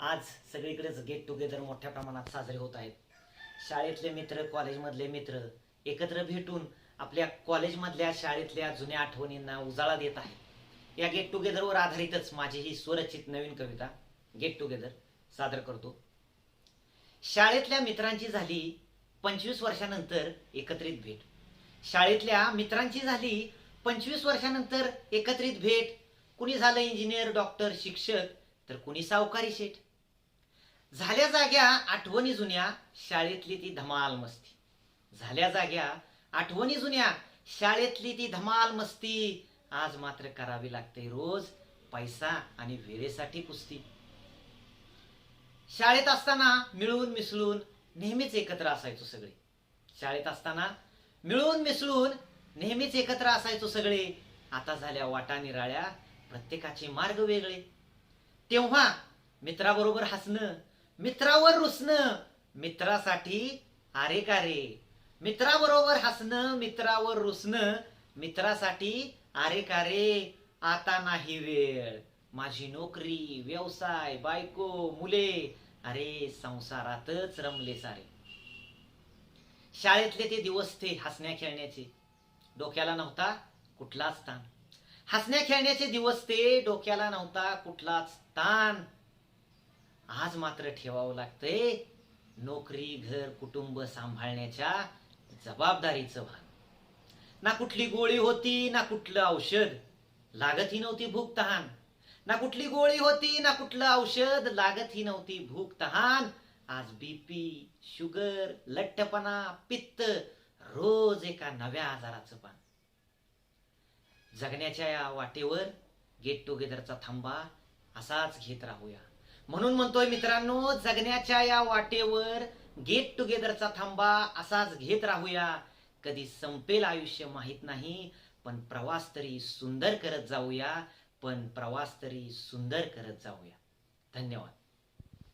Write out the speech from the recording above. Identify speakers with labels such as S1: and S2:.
S1: आज सगळीकडेच get together मोठ्या प्रमाणात साजरे होत आहेत. शाळेतले मित्र कॉलेजमधले मित्र एकत्र भेटून आपल्या कॉलेजमधल्या शाळेतल्या जुन्या आठवणींना उजाळा देत आहेत. या गेट टुगेदरवर आधारितच माझी ही स्वरचित नवीन कविता गेट टुगेदर सादर करतो. शाळेतल्या मित्रांची झाली पंचवीस वर्षानंतर एकत्रित भेट. शाळेतल्या मित्रांची झाली पंचवीस वर्षानंतर एकत्रित भेट. कुणी झालं इंजिनियर डॉक्टर शिक्षक तर कुणी सावकारी शेठ. झाल्या जाग्या आठवणी जुन्या शाळेतली ती धमाल मस्ती. झाल्या जाग्या आठवणी जुन्या शाळेतली ती धमाल मस्ती. आज मात्र करावी लागते रोज पैसा आणि वेळेसाठी कुस्ती. शाळेत असताना मिळून मिसळून नेहमीच एकत्र असायचो सगळे. शाळेत असताना मिळून मिसळून नेहमीच एकत्र असायचो सगळे. आता झाल्या वाटा निराळ्या प्रत्येकाचे मार्ग वेगळे. तेव्हा मित्राबरोबर हसणं मित्रावर रुसणं मित्रासाठी अरे का रे मित्राबरोबर हसणं मित्रावर रुसणं मित्रासाठी अरे का रे आता नाही वेळ. माझी नोकरी व्यवसाय बायको मुले. अरे संसारातच रमले सारे. शाळेतले ते दिवस ते हसण्या खेळण्याचे. डोक्याला नव्हता कुठलाच ताण. हसण्या खेळण्याचे दिवस ते डोक्याला नव्हता कुठलाच ताण. आज मात्र ठेवावं लागतंय. नोकरी घर कुटुंब सांभाळण्याच्या जबाबदारीचं भान. ना कुठली गोळी होती ना कुठलं औषध. लागत ही नव्हती भूक तहान. ना कुठली गोळी होती ना कुठलं औषध. लागत ही नव्हती भूक तहान. आज बीपी शुगर लठ्ठपणा पित्त रोज एका नव्या आजाराचं पान. जगण्याच्या या वाटेवर गेट टुगेदरचा थांबा. असाच घेत राहूया. म्हणून म्हणतोय मित्रांनो जगण्याच्या या वाटेवर गेट टुगेदरचा थांबा असाच घेत राहूया. कधी संपेल आयुष्य माहीत नाही पण प्रवास तरी सुंदर करत जाऊया पण प्रवास तरी सुंदर करत जाऊया. धन्यवाद.